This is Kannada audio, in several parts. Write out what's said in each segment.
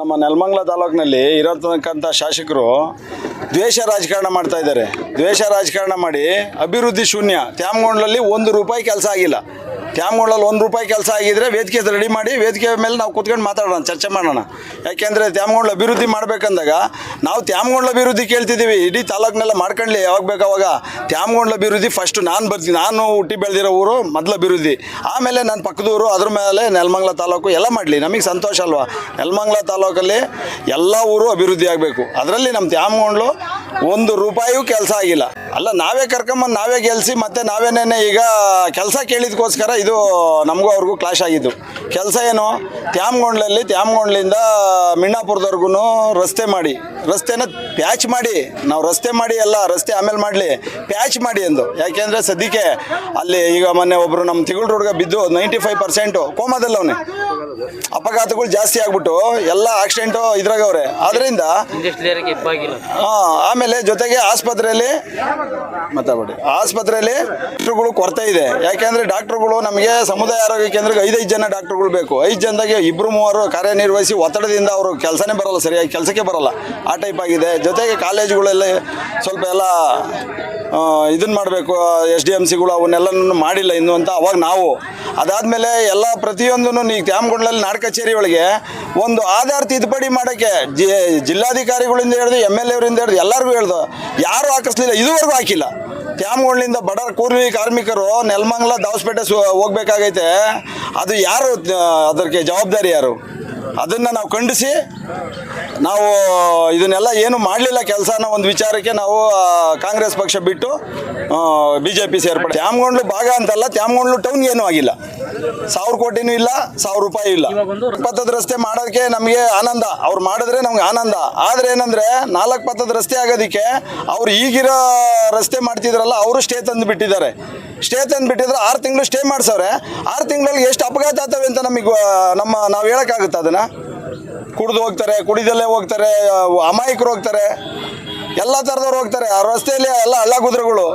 ನಮ್ಮ ನೆಲಮಂಗಲ ತಾಲೂಕಿನಲ್ಲಿ ಇರತಕ್ಕಂಥ ಶಾಸಕರು ದ್ವೇಷ ರಾಜಕಾರಣ ಮಾಡ್ತಾ ಇದ್ದಾರೆ. ದ್ವೇಷ ರಾಜಕಾರಣ ಮಾಡಿ ಅಭಿವೃದ್ಧಿ ಶೂನ್ಯ. ತ್ಯಾಮಗೊಂಡ್ಲಲ್ಲಿ ಒಂದು ರೂಪಾಯಿ ಕೆಲಸ ಆಗಿಲ್ಲ. ತ್ಯಾಮಗೊಂಡ್ಲಲ್ಲಿ ಒಂದು ರೂಪಾಯಿ ಕೆಲಸ ಆಗಿದ್ರೆ ವೇದಿಕೆ ರೆಡಿ ಮಾಡಿ ವೇದಿಕೆ ಮೇಲೆ ನಾವು ಕೂತ್ಕೊಂಡು ಮಾತಾಡೋಣ, ಚರ್ಚೆ ಮಾಡೋಣ. ಯಾಕೆಂದರೆ ತ್ಯಾಮಗೊಂಡ್ಲ ಅಭಿವೃದ್ಧಿ ಮಾಡ್ಬೇಕಂದಾಗ ನಾವು ತ್ಯಾಮಗೊಂಡ್ಲ ಅಭಿವೃದ್ಧಿ ಕೇಳ್ತಿದ್ದೀವಿ. ಇಡೀ ತಾಲೂಕಿನೆಲ್ಲ ಮಾಡ್ಕೊಳ್ಳಿ ಯಾವಾಗ ಬೇಕು ಅವಾಗ. ತ್ಯಾಮಗೊಂಡ್ಲ ಅಭಿವೃದ್ಧಿ ಫಸ್ಟ್ ನಾನು ಬರ್ತೀನಿ. ನಾನು ಹುಟ್ಟಿ ಬೆಳೆದಿರೋ ಊರು ಮೊದಲ ಅಭಿವೃದ್ಧಿ. ಆಮೇಲೆ ನನ್ನ ಪಕ್ಕದೂರು ಅದ್ರ ಮೇಲೆ ನೆಲಮಂಗ್ಲ ತಾಲೂಕು ಎಲ್ಲ ಮಾಡಲಿ. ನಮಗೆ ಸಂತೋಷ ಅಲ್ವಾ? ನೆಲಮಂಗ್ಲ ತಾಲೂಕಲ್ಲಿ ಎಲ್ಲ ಊರು ಅಭಿವೃದ್ಧಿ ಆಗಬೇಕು. ಅದರಲ್ಲಿ ನಮ್ಮ ತ್ಯಾಮಗೊಂಡ್ಲು ಒಂದು ರೂಪಾಯಿಯೂ ಕೆಲಸ ಆಗಿಲ್ಲ. ಅಲ್ಲ, ನಾವೇ ಕರ್ಕೊಂಬಂದು ನಾವೇ ಗೆಲ್ಸಿ ಮತ್ತೆ ನಾವೇನೇನೆ ಈಗ ಕೆಲಸ ಕೇಳಿದಕ್ಕೋಸ್ಕರ ಇದು ನಮಗೂ ಅವ್ರಿಗೂ ಕ್ಲಾಶ್ ಆಗಿದ್ದು. ಕೆಲಸ ಏನು? ತ್ಯಾಮಗೊಂಡ್ಲಲ್ಲಿ ತ್ಯಾಮಗೊಂಡ್ಲಿಂದ ಮಿಣ್ಣಾಪುರದವರೆಗೂ ರಸ್ತೆ ಮಾಡಿ. ರಸ್ತೆನ ಪ್ಯಾಚ್ ಮಾಡಿ. ನಾವು ರಸ್ತೆ ಮಾಡಿ ಎಲ್ಲ ರಸ್ತೆ ಆಮೇಲೆ ಮಾಡಲಿ. ಪ್ಯಾಚ್ ಮಾಡಿ ಎಂದು. ಯಾಕೆಂದರೆ ಸದ್ಯಕ್ಕೆ ಅಲ್ಲಿ ಈಗ ಮೊನ್ನೆ ಒಬ್ಬರು ನಮ್ಮ ತಿಗಳ ರೋಡ್ಗೆ ಬಿದ್ದು ನೈಂಟಿ ಫೈವ್ ಪರ್ಸೆಂಟು ಕೋಮಾದಲ್ಲವನೇ ಅಪಘಾತಗಳು ಜಾಸ್ತಿ ಆಗ್ಬಿಟ್ಟು ಎಲ್ಲ ಆಕ್ಸಿಡೆಂಟು ಇದ್ರಾಗವ್ರೆ ಆದ್ದರಿಂದ ಹಾಂ ಆಮೇಲೆ ಜೊತೆಗೆ ಆಸ್ಪತ್ರೆಯಲ್ಲಿ ಮಾತಾಡಿ ಆಸ್ಪತ್ರೆಯಲ್ಲಿ ಡಾಕ್ಟ್ರುಗಳು ಕೊರತೆ ಇದೆ. ಯಾಕೆಂದ್ರೆ ಡಾಕ್ಟ್ರುಗಳು ನಮಗೆ ಸಮುದಾಯ ಆರೋಗ್ಯ ಕೇಂದ್ರಕ್ಕೆ ಐದೈದು ಜನ ಡಾಕ್ಟ್ರುಗಳು ಬೇಕು. ಐದು ಜನದಾಗೆ ಇಬ್ಬರು ಮೂವರು ಕಾರ್ಯನಿರ್ವಹಿಸಿ ಒತ್ತಡದಿಂದ ಅವರು ಕೆಲಸನೇ ಬರಲ್ಲ, ಸರಿಯಾಗಿ ಕೆಲಸಕ್ಕೆ ಬರಲ್ಲ. ಆ ಟೈಪ್ ಆಗಿದೆ. ಜೊತೆಗೆ ಕಾಲೇಜುಗಳಲ್ಲಿ ಸ್ವಲ್ಪ ಎಲ್ಲ ಇದನ್ನು ಮಾಡಬೇಕು, ಎಸ್ ಡಿ ಎಂ ಸಿಗಳು ಅವನ್ನೆಲ್ಲನೂ ಮಾಡಿಲ್ಲ ಇನ್ನು ಅಂತ ಅವಾಗ ನಾವು. ಅದಾದಮೇಲೆ ಎಲ್ಲ ಪ್ರತಿಯೊಂದೂ ಈಗ ತ್ಯಾಮಗೊಂಡ್ಲಲ್ಲಿ ನಾಡ ಕಚೇರಿ ಒಳಗೆ ಒಂದು ಆಧಾರ್ ತಿದ್ದುಪಡಿ ಮಾಡೋಕ್ಕೆ ಜಿ, ಜಿಲ್ಲಾಧಿಕಾರಿಗಳಿಂದ ಹಿಡಿದು ಎಂ ಎಲ್ ಎವರಿಂದ ಹಿಡಿದು ಎಲ್ಲರಿಗೂ ಹೇಳ್ದು, ಯಾರು ಹಾಕಿಸ್ಲಿಲ್ಲ, ಇದುವರೆಗೂ ಹಾಕಿಲ್ಲ. ತ್ಯಾಮಗೊಂಡ್ಲಿಂದ ಬಡ ಕೂರ್ವಿ ಕಾರ್ಮಿಕರು ನೆಲಮಂಗಲ ದಾವಸ್ಪೇಟೆ ಸು, ಹೋಗ್ಬೇಕಾಗೈತೆ. ಅದು ಯಾರು ಅದಕ್ಕೆ ಜವಾಬ್ದಾರಿ ಯಾರು? ಅದನ್ನು ನಾವು ಖಂಡಿಸಿ ನಾವು ಇದನ್ನೆಲ್ಲ ಏನು ಮಾಡಲಿಲ್ಲ ಕೆಲಸನ ಒಂದು ವಿಚಾರಕ್ಕೆ ನಾವು ಕಾಂಗ್ರೆಸ್ ಪಕ್ಷ ಬಿಟ್ಟು ಬಿ ಜೆ ಪಿ ಸೇರ್ಪಡೆ. ತ್ಯಾಮಗೊಂಡ್ಲು ಭಾಗ ಅಂತಲ್ಲ, ತ್ಯಾಮಗೊಂಡ್ಲು ಟೌನ್ ಏನೂ ಆಗಿಲ್ಲ. ಸಾವಿರ ಕೋಟಿನೂ ಇಲ್ಲ, ಸಾವಿರ ರೂಪಾಯಿ ಇಲ್ಲ. ಪಥದ ರಸ್ತೆ ಮಾಡೋದಕ್ಕೆ ನಮಗೆ ಆನಂದ. ಅವ್ರು ಮಾಡಿದ್ರೆ ನಮ್ಗೆ ಆನಂದ. ಆದರೆ ಏನಂದರೆ, ನಾಲ್ಕು ಪತ್ತದ ರಸ್ತೆ ಆಗೋದಕ್ಕೆ ಅವ್ರು ಈಗಿರೋ ರಸ್ತೆ ಮಾಡ್ತಿದ್ರಲ್ಲ, ಅವರು ಸ್ಟೇ ತಂದು ಬಿಟ್ಟಿದ್ದಾರೆ. ಸ್ಟೇ ತಂದು ಬಿಟ್ಟಿದ್ರೆ ಆರು ತಿಂಗಳು ಸ್ಟೇ ಮಾಡಿಸವ್ರೆ. ಆರು ತಿಂಗಳಲ್ಲಿ ಎಷ್ಟು ಅಪಘಾತ ಆಗ್ತವೆ ಅಂತ ನಮಗೆ ನಮ್ಮ, ನಾವು ಹೇಳೋಕ್ಕಾಗುತ್ತೆ ಅದನ್ನು? ಕುಡ್ದು ಹೋಗ್ತಾರೆ ಕುಡಿದಲ್ಲೇ ಹೋಗ್ತಾರೆ ಅಮಾಯಕರು ಹೋಗ್ತಾರೆ ಎಲ್ಲ ಥರದವ್ರು ಹೋಗ್ತಾರೆ. ಆ ರಸ್ತೆಯಲ್ಲಿ ಎಲ್ಲ ಹಳ್ಳ ಗುದ್ರಗಳು.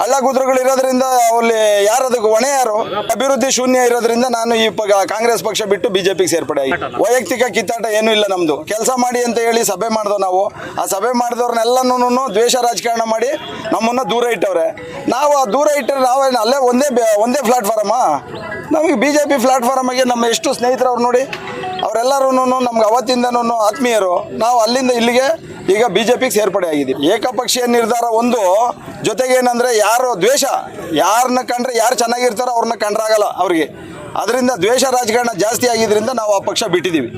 ಹಳ್ಳ ಗುದ್ರಗಳು ಇರೋದ್ರಿಂದ ಅಲ್ಲಿ ಯಾರು ಅದಕ್ಕೆ ಹೊಣೆ ಯಾರು? ಅಭಿವೃದ್ಧಿ ಶೂನ್ಯ ಇರೋದ್ರಿಂದ ನಾನು ಈ ಕಾಂಗ್ರೆಸ್ ಪಕ್ಷ ಬಿಟ್ಟು ಬಿಜೆಪಿಗೆ ಸೇರ್ಪಡೆ ಆಗಿ. ವೈಯಕ್ತಿಕ ಕಿತ್ತಾಟ ಏನು ಇಲ್ಲ ನಮ್ದು. ಕೆಲಸ ಮಾಡಿ ಅಂತ ಹೇಳಿ ಸಭೆ ಮಾಡ್ದೋ ನಾವು. ಆ ಸಭೆ ಮಾಡಿದವ್ರನ್ನೆಲ್ಲನೂ ದ್ವೇಷ ರಾಜಕಾರಣ ಮಾಡಿ ನಮ್ಮನ್ನ ದೂರ ಇಟ್ಟವ್ರೆ. ನಾವು ಆ ದೂರ ಇಟ್ಟರೆ ನಾವೇನು ಅಲ್ಲೇ ಒಂದೇ ಒಂದೇ ಪ್ಲಾಟ್ಫಾರಮಾ ನಮಗೆ ಬಿ ಜೆ ಪಿ ಪ್ಲಾಟ್ಫಾರಮ್ಗೆ ನಮ್ಮ ಎಷ್ಟು ಸ್ನೇಹಿತರವ್ರು ನೋಡಿ ಅವರೆಲ್ಲರೂ ನಮ್ಗೆ ಅವತ್ತಿಂದನೂ ಆತ್ಮೀಯರು. ನಾವು ಅಲ್ಲಿಂದ ಇಲ್ಲಿಗೆ ಈಗ ಬಿಜೆಪಿಗೆ ಸೇರ್ಪಡೆ ಆಗಿದೆ. ಏಕಪಕ್ಷೀಯ ನಿರ್ಧಾರ ಒಂದು, ಜೊತೆಗೆ ಏನಂದ್ರೆ ಯಾರು ದ್ವೇಷ ಯಾರನ್ನ ಕಂಡ್ರೆ ಯಾರು ಚೆನ್ನಾಗಿರ್ತಾರೋ ಅವ್ರನ್ನ ಕಂಡ್ರಾಗಲ್ಲ ಅವ್ರಿಗೆ. ಅದರಿಂದ ದ್ವೇಷ ರಾಜಕಾರಣ ಜಾಸ್ತಿ ಆಗಿದ್ದರಿಂದ ನಾವು ಆ ಪಕ್ಷ ಬಿಟ್ಟಿದ್ದೀವಿ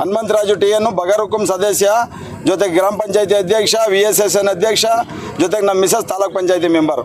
ಹನುಮಂತರಾಜು ಟಿ ಎನ್ನು ಬಗರುಕುಂ ಸದಸ್ಯ, ಜೊತೆಗೆ ಗ್ರಾಮ ಪಂಚಾಯತಿ ಅಧ್ಯಕ್ಷ ವಿ ಎಸ್ ಎಸ್ ಎನ್ ಅಧ್ಯಕ್ಷ, ಜೊತೆಗೆ ನಮ್ಮ ಮಿಸಸ್ ತಾಲೂಕ್ ಪಂಚಾಯತಿ ಮೆಂಬರ್.